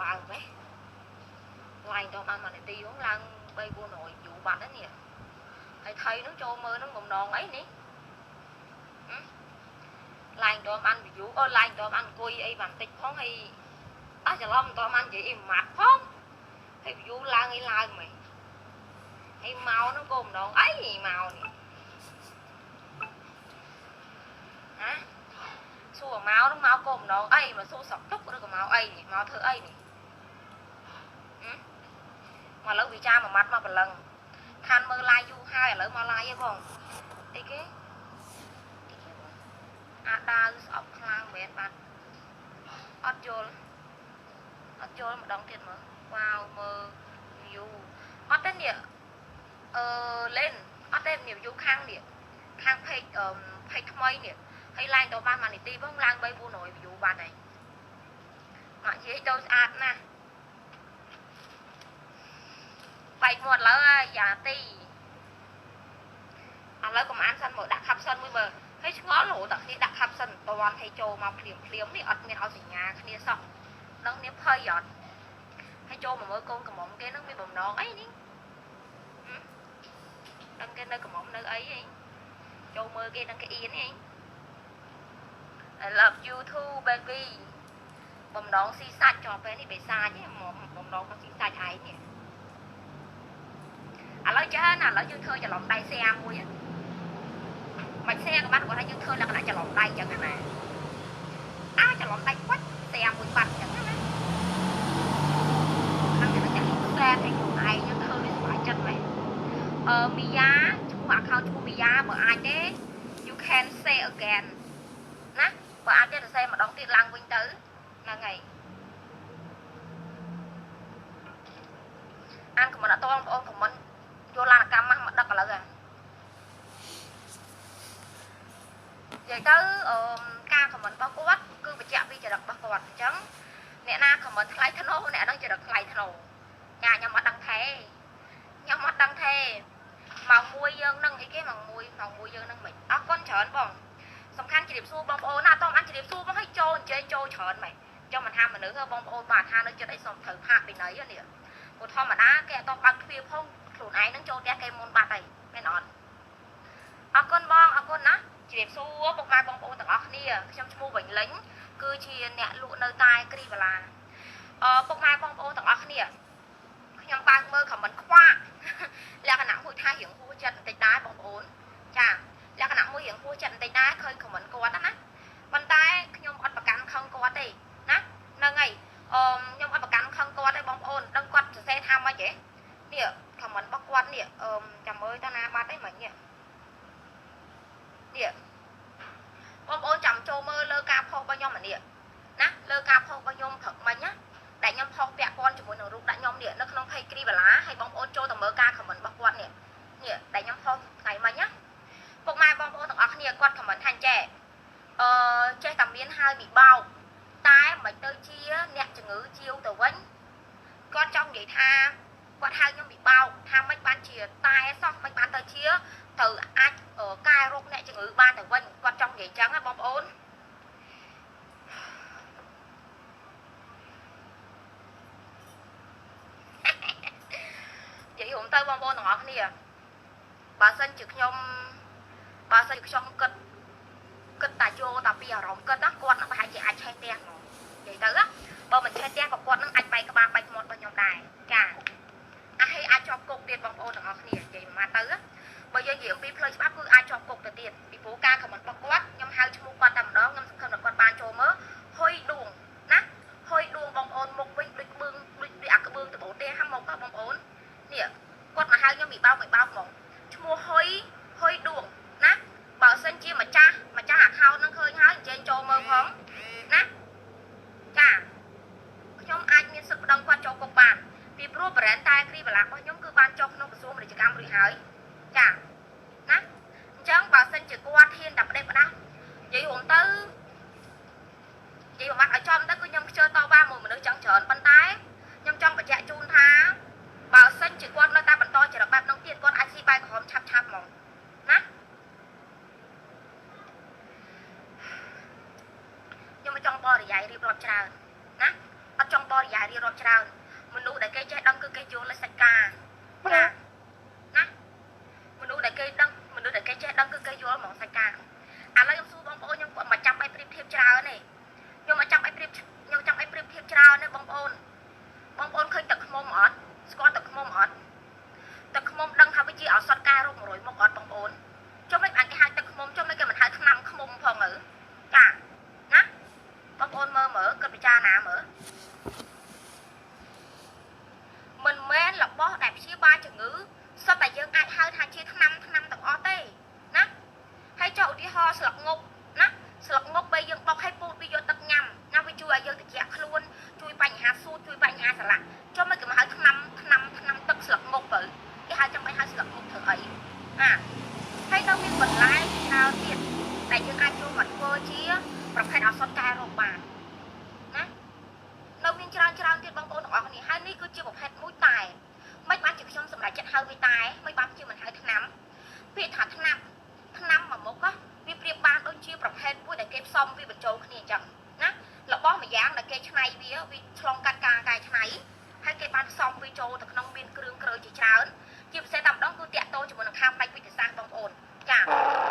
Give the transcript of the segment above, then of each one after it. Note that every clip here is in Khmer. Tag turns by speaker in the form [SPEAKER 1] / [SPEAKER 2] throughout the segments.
[SPEAKER 1] បើកម៉េះឡាញទៅបានមួយនាទីហ្នឹងឡើង3 400យូរបាត់ហើយនេះហើយថៃហ្នឹងចូលមើលហ្នឹងបំណងអីនេះឡាញទៅបាន view អូឡាញទៅបានអង្គុយអីបានតិចផងហើយអស់ច្រឡំទៅបាននិយាយអីម៉ាត់ផងហើយ view ឡើងអីឡើងហ្មងហើយមកហ្នឹងក៏ម្ដងអីមកនេះហ៎សួរមកហ្នឹងមកក៏ម្ដងអីមកសួរសក់ទុកឬក៏មកអីនេះមកធ្វើអីនេះ មកឥឡូវវិចារមួយម៉ាត់មកប្រឡឹងខានមើល live យូរហើយឥឡូវមក live ឯងបងអីគេអាដាវស្អប់ខ្លាំងមែនបាទអត់យល់អត់យល់ម្ដងទៀតមើលវ៉ាវមើល view អត់ទេនេះអឺលេនអត់ទេនេះ view ខាងនេះខាង page អឺ page ថ្មីនេះហើយឡើងទៅបានមួយនាទីផងឡើង3 400 view បានហើយមកនិយាយទៅស្អាតណាស់ បែកមាត់ឥឡូវយ៉ាទីឥឡូវកុំអានសិនមើលដាក់ caption មួយមើលហើយឆ្ងល់រហូតតែគ្នាដាក់ caption តន់ហើយចូលមកភ្លាមភ្លាមនេះអត់មានឲ្យសញ្ញាគ្នាសោះដឹងនេះភ័យអត់ហើយចូលមកមើលកូនកំមុំគេនឹងមានបំណងអីនេះដឹងគេនៅកំមុំនៅអីហីចូលមើលគេនឹងគេអៀនហី I love you too baby បំណងស៊ីសាច់ជាប់ពេលនេះបេសាច់ហ៎បំណងមកស៊ីសាច់ឯងនេះ ឥឡូវចាណាឥឡូវយើងធ្វើច្រឡំដៃសែមួយមិនសែក៏បានគាត់ថាយើងធ្វើលក្ខណៈច្រឡំដៃចឹងណាអាច្រឡំដៃខ្វាច់សែមួយបាត់ចឹងណាខាងនេះចាក់សែឲ្យខ្លួនឯងយើងធ្វើវាសុខចិត្តមែនអឺមីយ៉ាឈ្មោះ account ឈ្មោះមីយ៉ាបើអាចទេ you can say again ណាបើអាចទេទៅសេម្ដងទៀតឡើងវិញទៅហ្នឹងហើយអានខមមិនអត់តបងប្អូនខមមិន យកឡានកម្មមកដឹកឥឡូវហ่ะនិយាយទៅអឺការខមមិនរបស់គាត់គឺបញ្ជាក់ពីចរិតរបស់គាត់អញ្ចឹងអ្នកណាខមមិនថ្លៃធ្នូអ្នកហ្នឹងចរិតថ្លៃធ្នូញ៉ាខ្ញុំអត់ដឹងទេខ្ញុំអត់ដឹងទេម៉ោង1យើងនឹងអីគេម៉ោង1ម៉ោង1យើងនឹងមិនអរគុណច្រើនបងសំខាន់ជ្រាបសួរបងប្អូនណាអត់តបានជ្រាបសួរបងឲ្យចូលអញ្ជើញចូលច្រើនមែនចាំមិនថាមនុស្សបងប្អូនបាទថានៅចិត្តអីសុំត្រូវផាកពីណីនេះព្រោះធម្មតាគេអត់តបើកទ្វារផង ខ្លួនឯងនឹងចូលផ្ទះគេមុនបាត់ហើយមែនអត់អរគុណបងអរគុណណាជ្រាបសួរពុកម៉ែបងប្អូនទាំងអស់គ្នាខ្ញុំឈ្មោះវិញលេងគឺជាអ្នកលក់នៅតែគ្រីវឡាអឺពុកម៉ែបងប្អូនទាំងអស់គ្នាខ្ញុំបើកមើលខមមិនខ្វាក់លក្ខណៈមួយថារៀងហួចិត្តបន្តិចដែរបងប្អូនចាលក្ខណៈមួយរៀងហួចិត្តបន្តិចដែរឃើញខមមិនគាត់ណាប៉ុន្តែខ្ញុំអត់ប្រកាន់ខឹងគាត់ទេណាហ្នឹងហើយអឺខ្ញុំអត់ប្រកាន់ខឹងគាត់ទេបងប្អូនដឹងគាត់សរសេរថាម៉េចហ៎ នេះខមមិនរបស់គាត់នេះអឺចាំមើលតើណាបាត់អីមិញនេះនេះបងប្អូនចាំចូលមើលលើការផុសរបស់ខ្ញុំអានេះណាលើការផុសរបស់ខ្ញុំព្រឹកមិញណាដែលខ្ញុំផុសពាក់ព័ន្ធជាមួយនឹងរូបដាក់ខ្ញុំនេះនៅក្នុង page គ្រីវឡាហើយបងប្អូនចូលទៅមើលការ comment របស់គាត់នេះនេះដែលខ្ញុំផុសថ្ងៃមិញណាពុកម៉ែបងប្អូនទាំងអស់គ្នាគាត់ comment ថាចេះអឺចេះតែមានហើយមីបោកតែមិនទៅជាអ្នកជំងឺជាវទៅវិញគាត់ចង់និយាយថា គាត់ហៅខ្ញុំពិបោកថាមិនបានជាតែសោះមិនបានទៅជាត្រូវអាចកែរោគអ្នកជំងឺបានទៅវិញគាត់ចង់និយាយចឹងណាបងប្អូននិយាយរួមទៅបងប្អូនទាំងអស់គ្នាបើសិនជាខ្ញុំបើសិនជាខ្ញុំគិតគិតតែយកតែពីអារម្មណ៍គិតណាគាត់នឹងប្រហែលជាអាចឆេះផ្ទះហ្មងនិយាយទៅណាបើមិនឆេះផ្ទះក៏គាត់នឹងអាចបែកក្បាលបែកមាត់របស់ខ្ញុំដែរចាអា ហើយអាចជាប់គុកទៀតបងប្អូនទាំងអស់គ្នានិយាយមកទៅបើយើងនិយាយអំពីផ្លូវច្បាប់គឺអាចជាប់គុកទៅទៀតពីព្រោះការខមមិនរបស់គាត់ខ្ញុំហៅឈ្មោះគាត់តែម្ដងខ្ញុំសង្ឃឹមថាគាត់បានចូលមើលហុយដួងណាហុយដួងបងប្អូនមុខវិញដូចក្បឿងដូចដូចអាក្បឿងដបោទេហាមកបងប្អូននេះគាត់មកហៅខ្ញុំមីបោកមីបោកហ្មងឈ្មោះហុយហុយដួងណាបើសិនជាម្ចាស់ម្ចាស់ account នឹងឃើញហើយអញ្ជើញចូលមើលផងណាចាខ្ញុំអាចមានសិទ្ធិប្តឹងគាត់ចូលគុកបានពីព្រោះ brand តែគ្រីវឡារបស់ខ្ញុំគឺបានចុះក្នុងក្រសួងពាណិជ្ជកម្មរួចហើយចាណាអញ្ចឹងបើសិនជាគាត់ហ៊ានតែផ្ដេសផ្ដាស់និយាយរួមទៅនិយាយបំបត្តិឲ្យចំទៅគឺខ្ញុំខ្ជិលតវ៉ាមួយមនុស្សចឹងច្រើនប៉ុន្តែខ្ញុំចង់បញ្ជាក់ជូនថាបើសិនជាគាត់នៅតែបន្តចរិតបែបនោះទៀតគាត់អាចស៊ីបាយក្រហមឆាប់ឆាប់ហ្មងណាខ្ញុំមិនចង់បរិយាយរៀបរាប់ច្រើនណាអ ត់ចង់បរិយារៀបរាប់ច្រើនមនុស្សដែលគេចេះដឹងគឺគេយល់លើសាច់ការណាណាមនុស្សដែលគេដឹងមនុស្សដែលគេចេះដឹង គឺគេយល់ហ្មងសាច់ការឥឡូវខ្ញុំសួរបងប្អូនខ្ញុំមិនចាំបាច់ប្រៀបធៀបច្រើនទេខ្ញុំមិនចាំបាច់ប្រៀបខ្ញុំចាំបាច់ប្រៀបធៀបច្រើនទេបងប្អូនបងប្អូនឃើញទឹកខ្មុំអត់ស្គាល់ទឹកខ្មុំអត់ទឹកខ្មុំដឹងថាវាជាឱសថការរោគ100មុខអត់បងប្អូនចុះមិនបានគេហៅទឹកខ្មុំចុះមិនគេមិនហៅថ្នាំខ្មុំផងទៅចាណាបងប្អូនមើលមើលគិតពិចារណាមើលមិនមែនរបស់ដែលព្យាបាលជំងឺសុទ្ធតែយើងអាចហៅថាជាថ្នាំថ្នាំទាំងអស់ទេណាហើយចុះឧទាហរណ៍ស្លឹកងប់ណាស្លឹកងប់ពេលយើងបុកឲ្យពូតវាយកទឹកញ៉ាំណាវាជួយឲ្យយើងត្រជាក់ខ្លួន ជួយបញ្ហាសួតជួយបញ្ហាស្រឡាក់ចុះមិនគេមកហៅថ្នាំថ្នាំថ្នាំទឹកស្លឹកងប់ទៅគេហៅចាំបាច់ហៅស្លឹកងប់ធ្វើអីណាហើយនៅមានបន្លែច្រើនទៀតដែលយើងអាចចូលមកធ្វើជា ប្រភេទឱសថកែរោគបានណានៅមានច្រើនច្រើនទៀតបងប្អូនទាំងអស់គ្នាហើយនេះគឺជាប្រភេទមួយតែមិនបានជាខ្ញុំសម្រេចចិត្តហៅវាតែមិនបានជាមិនហៅថ្នាំពាក្យថាថ្នាំថ្នាំមួយមុខវាប្រៀបបានដូចជាប្រភេទមួយដែលគេផ្សំវាបញ្ចូលគ្នាអញ្ចឹងណារបស់មួយយ៉ាងដែលគេច្នៃវាវា ឆ្លងកាត់ការកែច្នៃហើយគេបានផ្សំវាចូលទៅក្នុងមានគ្រឿងក្រើជាច្រើនជាពិសេសតែម្ដងគឺតាក់ទងជាមួយនឹងខាងផ្នែកវិទ្យាសាស្ត្របងប្អូនចាដូច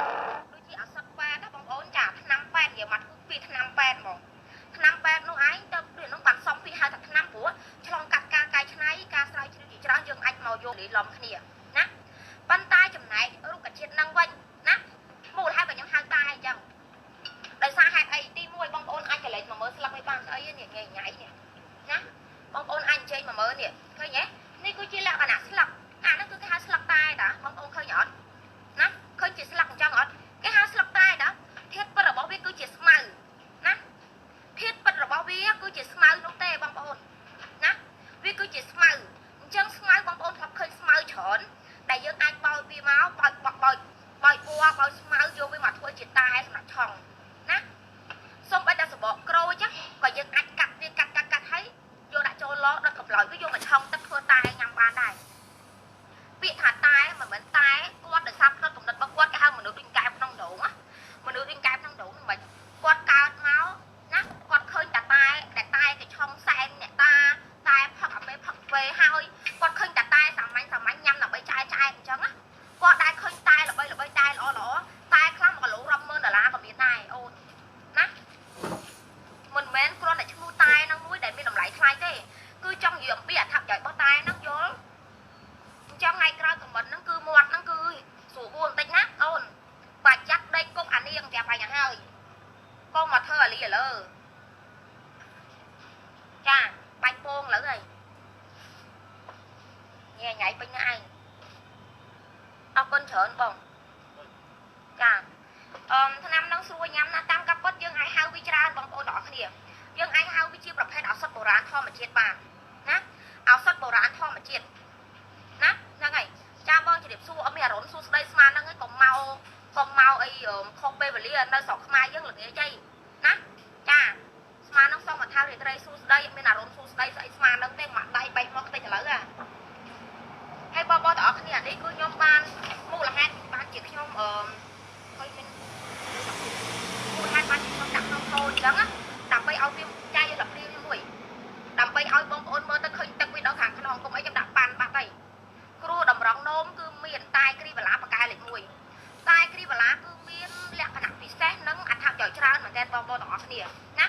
[SPEAKER 1] កុំមកអីខុសពេលវេលានៅស្រុកខ្មែរយើងល្ងាចអីណាចាស្មានហ្នឹងសូមអថារាត្រីសួស្ដីអត់មានអារម្មណ៍សួស្ដីស្អីស្មានហ្នឹងទេមកដៃបែកមកតិចឥឡូវហ่ะហើយបងប្អូនទាំងអស់គ្នានេះគឺខ្ញុំបានមូលហេតុបានជាខ្ញុំអឺឃើញមានមូលហេតុបានជាខ្ញុំដាក់ក្នុងកូនអញ្ចឹងណាដើម្បីឲ្យវាចាយយកដល់ព្រាវមួយដើម្បីឲ្យបងប្អូនមើលទៅឃើញទឹកវាដល់ខាងក្នុងកុំអីខ្ញុំដាក់ប៉ាន់បាត់ទៅគ្រូតម្រង់នោមគឺមានតែគ្រីវឡាបកែលេខ1តែគ្រីវឡាគឺមានលក្ខណៈពិសេសនិងអត្ថ ប្រយោជន៍ច្រើនមែនទែនបងប្អូនទាំងអស់គ្នាណា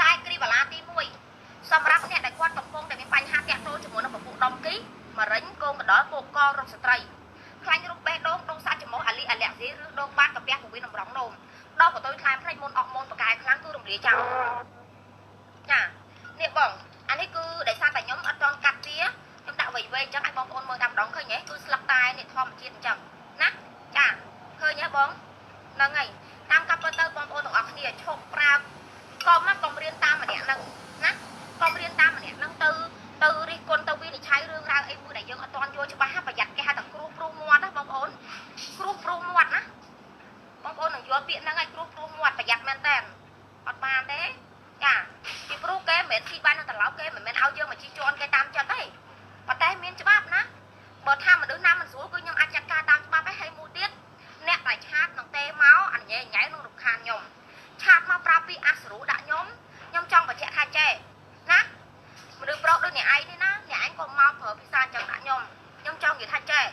[SPEAKER 1] តែគ្រីវឡាទី1សម្រាប់អ្នកដែលគាត់កំពុងតែមានបញ្ហាតាក់ទងជាមួយនឹងពពុះដុំគីមរិញកូនកដលពោកករុកស្ត្រីខ្លាញ់រូបបេះដូងដងសាច់ច្រមុះអាលីអាលាក់ស៊ីឬដងបាតកាពះពវិនតម្រង់នោមដល់កតុយខ្លាញ់ភ្នែកមុនអកមុនបកាយខ្លាំងគឺរំលាយចោលចានេះបងអានេះគឺដោយសារតែខ្ញុំអត់តន់កាត់វាខ្ញុំដាក់វែងវែងអញ្ចឹងឲ្យបងប្អូនមើលតាមម្ដងឃើញទេគឺស្លឹកតែនេះធម្មជាតិអញ្ចឹងណាចាឃើញទេបងហ្នឹងហើយ តាមកាប់ទៅបងប្អូនទាំងអស់គ្នាឈប់ប្រើកុំណាកុំរៀនតាមម្នាក់ហ្នឹងណាកុំរៀនតាមម្នាក់ហ្នឹងទៅទៅរិះគន់ទៅវិនិច្ឆ័យរឿងរ៉ាវអីមួយដែលយើងអត់ទាន់យល់ច្បាស់ប្រយ័ត្នគេហៅថាគ្រូព្រុសមាត់ណាបងប្អូនគ្រូព្រុសមាត់ណាបងប្អូននឹងយល់ពាក្យហ្នឹងឲ្យគ្រូព្រុសមាត់ប្រយ័ត្នមែនតើអត់បានទេចាពីព្រោះគេមិនមែនស៊ីបាននឹងត្រឡប់គេមិនមែនឲ្យយើងមកជីជន់គេតាមចិត្តទេប៉ុន្តែមានច្បាប់ណាបើថាមនុស្សណាមិនស្រួលគឺខ្ញុំអាចចាត់ការតាមច្បាប់ឯងហើយមួយទៀត អ្នកដែលឆាតនឹងទេមកអនុញ្ញាតញ៉ៃនឹងរំខានខ្ញុំឆាតមកប្រាប់ពីអសរុដាក់ខ្ញុំខ្ញុំចង់បញ្ជាក់ថាចេះណាមនុស្សប្រុសដូចអ្នកឯងនេះណាអ្នកឯងក៏មកប្រើភាសាអញ្ចឹងដាក់ខ្ញុំខ្ញុំចង់និយាយថាចេះ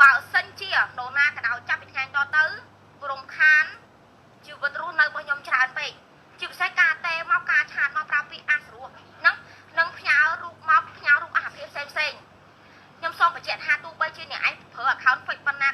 [SPEAKER 1] បើសិនជាដូណាក៏ដោយចាប់ពីថ្ងៃតទៅរំខានជីវិតរស់នៅរបស់ខ្ញុំច្រើនពេកជាពិសេសការទេមកការឆាតមកប្រាប់ពីអសរុហ្នឹងនឹងផ្ញើរូបមកផ្ញើរូបអាហារផ្សេងផ្សេងខ្ញុំសូមបញ្ជាក់ថាទោះបីជាអ្នកឯងប្រើ account fake ប៉ុណ្ណា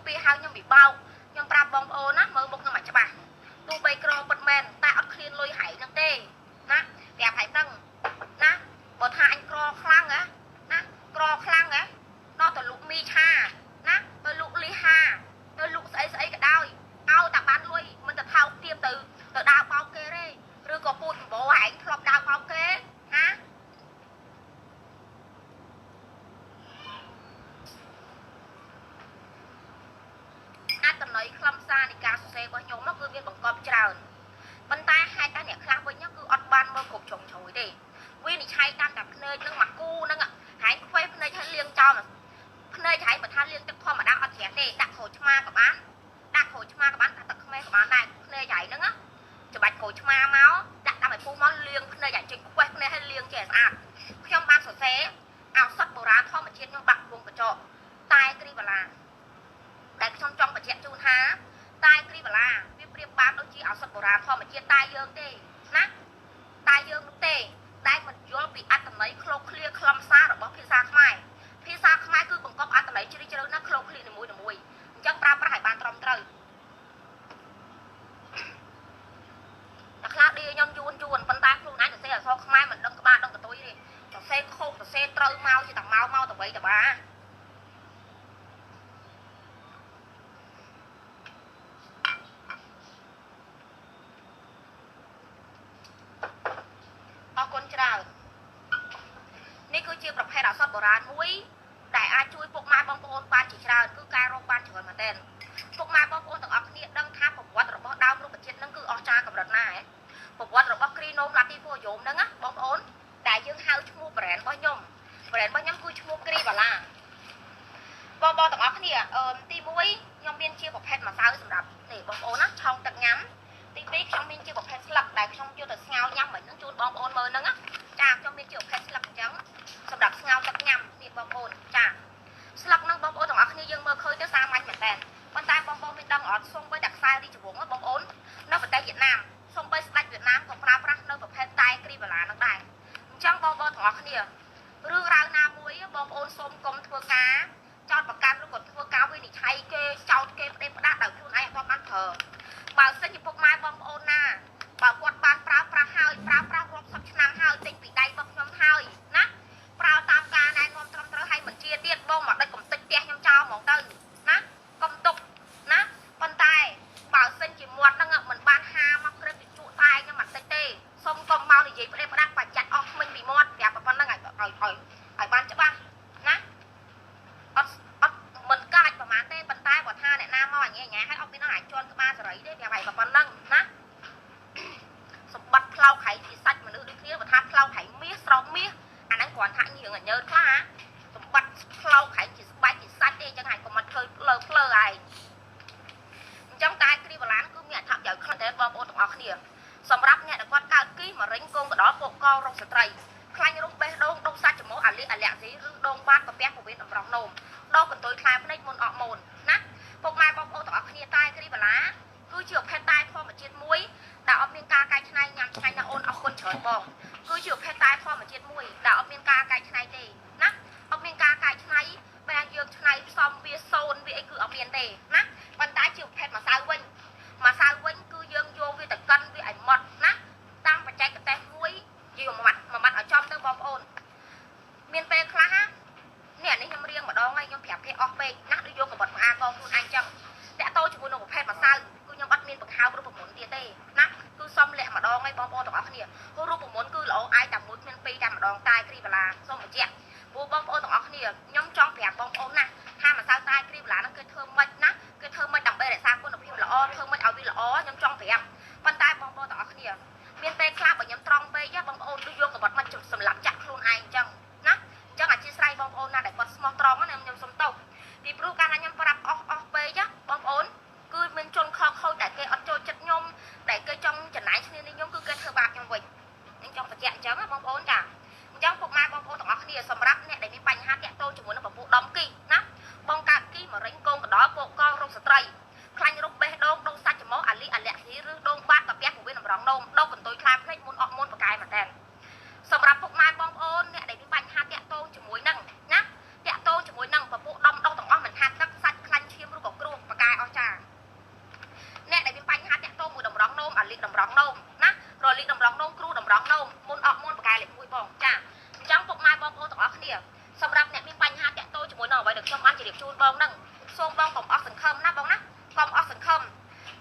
[SPEAKER 1] ពោពីហៅខ្ញុំពិបោកខ្ញុំប្រាប់បងប្អូនណាមើលមុខខ្ញុំមិនច្បាស់ទោះបីក្រពិតមែនតែអត់ឃ្លានលុយហែងហ្នឹងទេណាប្រាប់ហែងហ្នឹងណាបើថាអញក្រខ្លាំងណាណាក្រខ្លាំងណាដល់ទៅលុកមីឆាណាទៅលុកលីហាទៅលុកស្អីស្អីក៏ដោយឲ្យតែបានលុយមិនទៅថោកទាបទៅទៅដើរបោកគេទេឬក៏ពូជដំបូហែងធ្លាប់ដើរបោកគេណាអត្តន័យខ្លឹមសារនៃការសរសេររបស់ខ្ញុំមកគឺមានបង្កប់ច្រើនប៉ុន្តែហេតុតែអ្នកខ្លះវិញហ្នឹងគឺអត់បានមើលគ្រប់ជ្រុងជ្រោយទេវានិច្ឆ័យតាមតែភ្នែកនឹងមកគូហ្នឹងហែងខ្វេភ្នែកឲ្យលៀងចោលភ្នែកហែងបើថាលៀងទឹកធម្មតាអត់ច្រាស់ទេដាក់ក្រូចឆ្មាក៏បានដាក់ក្រូចឆ្មាក៏បានដាក់ទឹកខ្មេះក៏បានដែរភ្នែកហែងហ្នឹងច្បាច់ក្រូចឆ្មាមកដាក់តាមឲ្យពុះមកលៀងភ្នែកហែងចេញខ្វេភ្នែកឲ្យលៀងចេះស្អាតខ្ញុំបានសរសេរឱសថបុរាណធម្មជាតិខ្ញុំបាក់វងកញ្ចក់តែគ្រីវឡាដែលខ្ញុំចង់បញ្ជាក់ជូនថាតែគ្រីវឡាវាប្រៀបបានដូចជាឱសថបុរាណធម្មជាតិតែយើងទេណាតែយើងនោះទេដែលមិនយល់ពីអត្តន័យឃ្លោកឃ្លាខ្លឹមសាររបស់ភាសាខ្មែរភាសាខ្មែរគឺបង្កប់អត្តន័យជ្រាលជ្រៅណាស់ឃ្លោកឃ្លានីមួយៗអញ្ចឹងប្រើប្រាស់ឲ្យបានត្រឹមត្រូវតែខ្លះឌីខ្ញុំយួនយួនប៉ុន្តែខ្លួនឯងសរសេរអក្សរខ្មែរមិនដឹងក្បាលដឹងកតុយទេសរសេរខុសសរសេរត្រូវមកជាតែមកមកទៅបីទៅបាអរគុណច្រើននេះគឺជាប្រភេទអក្សរបុរាណមួយដែលអាចជួយពុកម៉ែបងប្អូនបានជាច្រើនគឺការរកបានច្រើនមែនទែនពុកម៉ែបងប្អូនទាំងអស់គ្នាដឹងថាប្រវត្តិរបស់ដើមរុក្ខជាតិហ្នឹងគឺអស្ចារ្យកម្រិតណាហ៎ប្រវត្តិរបស់គ្រីណូមឡាទីហ្វូយ៉ូមហ្នឹងណាបងប្អូនដែលយើងហៅឈ្មោះ brand របស់ខ្ញុំ brand របស់ខ្ញុំគឺឈ្មោះគ្រីបាឡាបងប្អូនទាំងអស់គ្នាអឺទី1ខ្ញុំមានជាប្រភេទម្សៅសម្រាប់នេះបងប្អូនណាឆុងទឹកញ៉ាំទី2ខ្ញុំមានជាប្រភេទស្លឹកដែលខ្ញុំយកទៅស្ងោរញ៉ាំមិនហ្នឹងជូនបងប្អូនមើលហ្នឹងណាចាខ្ញុំមានជាប្រភេទស្លឹកអញ្ចឹងសម្រាប់ស្ងោរទឹកញ៉ាំនេះបងប្អូនចាស្លឹកហ្នឹងបងប្អូនទាំងអស់គ្នាយើងមើលឃើញទៅសាមញ្ញមែនតើប៉ុន្តែបងប្អូនមានដឹងអត់សូម្បីតែខ្សែរីជវងបងប្អូននៅប្រទេសវៀតណាមសូម្បីស្ដេចវៀតណាមក៏ប្រើប្រាស់នៅប្រភេទតែគ្រីបាឡាហ្នឹងដែរអញ្ចឹងបងប្អូនទាំងអស់គ្នារឿងរ៉ាវណាមួយបងប្អូនសូមកុំធ្វើការ ចោតប្រកាន់ឬក៏ធ្វើការវិនិច្ឆ័យគេចោតគេផ្ដេសផ្ដាស់ដោយខ្លួនឯងអត់បានប្រើបើសិនជាពុកម៉ែបងប្អូនណាបើគាត់បានប្រើប្រាស់ហើយប្រើប្រាស់រាប់សិបឆ្នាំហើយទិញពីដៃរបស់ខ្ញុំហើយណាប្រើតាមការណែនាំត្រឹមត្រូវហើយមិនជាទៀតបងមកដេចកំតិចផ្ទះខ្ញុំចោលហ្មងទៅណាកុំទុកណាប៉ុន្តែបើសិនជាមាត់ហ្នឹងមិនបានហាមកព្រឹកជក់តែខ្ញុំមិនតិចទេសុំកុំមកនិយាយផ្ដេសផ្ដាស់បាច់ចាត់អស់មិញពីមាត់ប្រាប់ប៉ុណ្្នឹងឲ្យឲ្យឲ្យឲ្យបានច្បាស់ណាអត់អត់មិនកាច់ប្រហែលទេប៉ុន្តែបើថាអ្នកណាមកអញញ៉ាហើយអត់មានអាចជន់ក្បាលសេរីទេប្រាប់ឲ្យប៉ុណ្្នឹងណាសម្បត្តិផ្លោកហៃជាសាច់មនុស្សដូចគ្នាបើថាផ្លោកហៃមាសស្រោមមាសអាហ្នឹងគ្រាន់ថាញឿងញើតខ្លះសម្បត្តិផ្លោកហៃជាស្បែកជាសាច់ទេអញ្ចឹងហើយកុំមកធ្វើភ្លើភ្លើឯងអញ្ចឹងតែគ្រីបឡានគឺមានអត្ថប្រយោជន៍ខ្លះដែរបងប្អូនទាំងអស់ គ្នាសម្រាប់អ្នកដែលគាត់កើតគីមរិញកូនកដោពកករោគស្ត្រីខ្លាញ់រោគបេះដូងដុំសាច់ច្រមុះអាលីអាឡាក់ស៊ីឬដងបាតកាពះពវៀនតម្រងនោមដងកន្ទុយខ្លែភ្នែកមុនអកមូនណាពុកម៉ែបងប្អូនទាំងអស់គ្នាតែគ្រីបឡាគឺជាប្រភេទតែធម្មជាតិមួយដែលអត់មានការកែច្នៃញ៉ាំឆ្ងាញ់ណាអូនអរគុណច្រើនបងគឺជាប្រភេទតែធម្មជាតិមួយដែលអត់មានការកែច្នៃទេណាអត់មានការកែច្នៃបែរយើងឆ្នៃផ្សំវាសូនវាអីគឺអត់មានទេណាប៉ុន្តែជាប្រភេទម្សៅវិញម្សៅ អញ្ចឹងណាបងប្អូនចាអញ្ចឹងពុកម៉ែបងប្អូនទាំងអស់គ្នាសម្រាប់អ្នកដែលមានបញ្ហាតាក់ទងជាមួយនឹងពពុះដំគីណាបងកើតគីមរិញកងកដលពកកងរោគស្ត្រីខ្លាញ់រោគបេះដូងដូងសាច់ច្រមុះអាលីអាលាក់ស៊ីឬដូងបាតកាពះពោះវៀនតម្រងនោមដូងកន្ទុយខ្លាភ្លេចមុនអកមុនបកាយមែនតើសម្រាប់ពុកម៉ែបងប្អូនអ្នក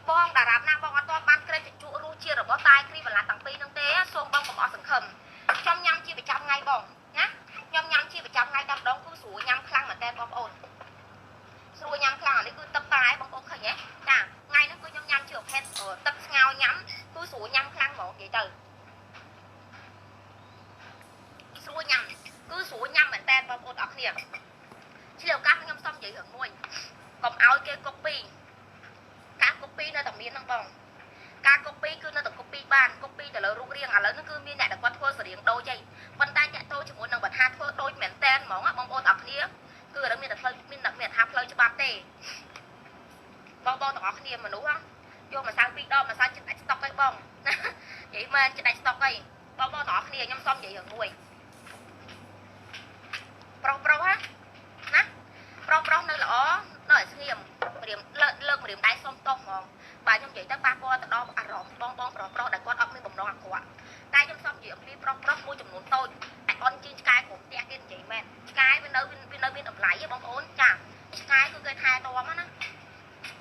[SPEAKER 1] បងតារាបណាបងអត់ទាន់បានក្រេបជក់រសជាតិរបស់តែគ្រីវ៉ាឡាតាំងពីហ្នឹងទេសូមបងកុំអស់សង្ឃឹមខ្ញុំញ៉ាំជាប្រចាំថ្ងៃបងណាខ្ញុំញ៉ាំជាប្រចាំថ្ងៃតែម្ដងគឺស្រួលញ៉ាំខ្លាំងមែនតើបងប្អូនស្រួលញ៉ាំខ្លាំងអានេះគឺទឹកតែបងប្អូនឃើញទេចាថ្ងៃហ្នឹងគឺខ្ញុំញ៉ាំជាប្រភេទទឹកស្ងោរញ៉ាំគឺស្រួលញ៉ាំខ្លាំងហ្មងនិយាយទៅស្រួលញ៉ាំគឺស្រួលញ៉ាំមែនតើបងប្អូនអរគ្នាឆ្លៀវឱកាសខ្ញុំសុំនិយាយរឿងមួយកុំឲ្យគេកុ កពីការកុកពីនៅតែមានហ្នឹងបងការកុកពីគឺនៅតែកុកពីបានកុកពីទៅលើរូបរាងឥឡូវហ្នឹងគឺមានអ្នកដែលគាត់ធ្វើសរៀងដូចហើយប៉ុន្តែតាក់ទោជាមួយនឹងបើថាធ្វើដូចមែនតែនហ្មងបងប្អូនអរគ្នាគឺរឿងមានតែផ្លូវមានតែមានថាផ្លូវច្បាប់ទេបងបងទាំងអស់គ្នាមនុស្សយកម្សៅពីរដបម្សៅចិត្តដាច់ស្តុកហើយបងនិយាយមែនចិត្តដាច់ស្តុកហើយបងបងទាំងអស់គ្នាខ្ញុំសុំនិយាយរឿងមួយប្រុសប្រុសណាប្រុសប្រុសនៅល្អ នៅឲ្យស្ងៀមម្រាមលើកលើកម្រាមដៃសុំតោះហ្មងបាទខ្ញុំនិយាយទៅប៉ះពាល់ទៅដល់អារម្មណ៍បងបងប្រុសប្រុសដែលគាត់អត់មានបំណងអាក្រក់តែខ្ញុំសុំនិយាយអំពីប្រុសប្រុសមួយចំនួនតូចតែអន់ជាងឆ្កែគ្រប់ផ្ទះគេនិយាយមែនឆ្កែវានៅវានៅមានតម្លៃហ៎បងប្អូនចាឆ្កែគឺគេថែទាំណា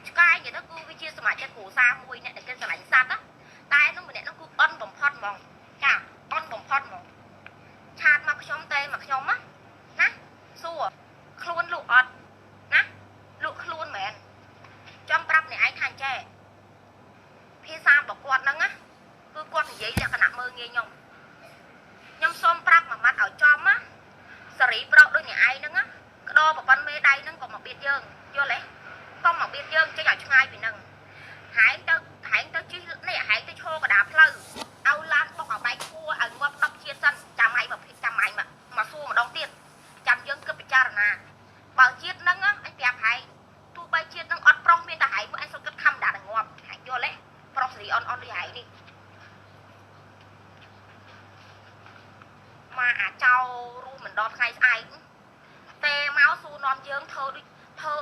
[SPEAKER 1] ឆ្កែនិយាយទៅគឺវាជាសមាជិកគ្រួសារមួយអ្នកដែលគេស្រឡាញ់សត្វណាតែនោះម្នាក់នោះគឺអន់បំផុតហ្មងចាអន់បំផុតហ្មងឆាតមកខ្ញុំតែមកខ្ញុំណាណាសួរខ្លួនលក់អត់ណាលក់ខ្លួនមែនចាំប្រាប់អ្នកឯងថាអញ្ចេះភាសារបស់គាត់ហ្នឹងណាគឺគាត់និយាយលក្ខណៈមើងងាយខ្ញុំខ្ញុំសូមប្រាប់មួយម៉ាត់ឲ្យចំណាសេរីប្រោកដូចអ្នកឯងហ្នឹងណាក្តោប្រព័ន្ធមេដៃហ្នឹងក៏មកបៀតយើងយល់ទេកុំមកបៀតយើងចេញឲ្យឆ្ងាយពីហ្នឹងហែងទៅហែងទៅជិះនេះហែងទៅឈរកដាផ្លូវឲ្យឡានបុកឲ្យបែកគួរឲ្យងាប់10ជាតិសិនចាំឲ្យមកចាំឲ្យមកមកសួរម្ដងទៀតចាំយើងគិតពិចារណាបើជាតិហ្នឹងអញប្រាប់ហែងទោះបីជាតិហ្នឹងអត់ប្រុសមានតែហែងមួយអញសុំគិតខំដាក់តែងាប់ហែងយល់ទេប្រុសសេរីអន់អន់ដូចហែងនេះ មកអាចោរួមមិនដល់ថ្ងៃស្អែកទេមកសួរនាំយើងធ្វើដូចធ្វើ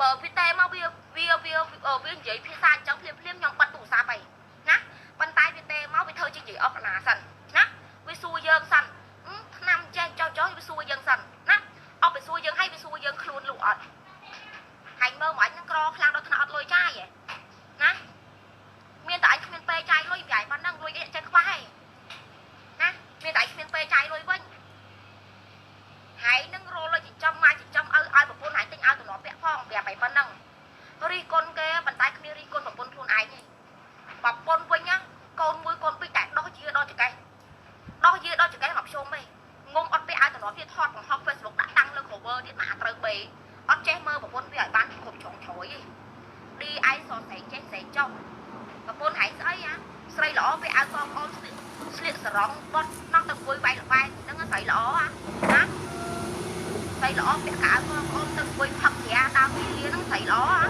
[SPEAKER 1] បើវាទេមកវាវាវាវានិយាយភាសាអញ្ចឹងភ្លាមភ្លាមខ្ញុំបិទទូរស័ព្ទហើយណាប៉ុន្តែវាទេមកវាធ្វើជានិយាយអស់កណាសិនណាវាសួរយើងសិនឆ្នាំចេះចោះចោះវាសួរយើងសិនណាអត់វាសួរយើងឲ្យវាសួរយើងខ្លួនលក់អត់ហើយមើលមកអញនឹងក្រខ្លាំងដល់ថ្នាក់អត់លុយចាយហ៎ណាមានតែអញគ្មានពេលចាយលុយប្រហែលប៉ុណ្ណឹងលុយអីចេះខ្វះហ៎ណាមានតែអញគ្មានពេលចាយលុយវិញ ហើយនឹងរលុយចិញ្ចឹមមកចិញ្ចឹមឲ្យឲ្យប្រពន្ធហើយទិញឲ្យតំណពាក់ផងប្រាប់ឲ្យប៉ុណ្ណឹងរីគុណគេប៉ុន្តែគ្មានរីគុណប្រពន្ធខ្លួនឯងទេប្រពន្ធវិញណាកូនមួយកូនពីរតែដោះយាដល់ចកេះដោះយាដល់ចកេះមកភ្ជុំទេងុំអត់ពាក់ឲ្យតំណទៀតថតបង្ហោះ Facebook ដាក់តាំងលើ cover ទៀតមកត្រូវបេអត់ចេះមើលប្រពន្ធវាឲ្យបានគ្រប់ជ្រុងជ្រោយទេ DI សស្រែកចេះស្រែកចុះប្រពន្ធហែងស្អីហ៎ស្រីល្អពាក់អាវកងអូនស្លៀកស្លៀកសរងបត់ណោះទៅអង្គុយវាយលបែងហ្នឹងស្រីល្អហ៎ណា ស្រីល្អពាក់កៅកងអូនទៅអង្គុយផឹកក្រាដើមពីលាហ្នឹងស្រីល្អហ៎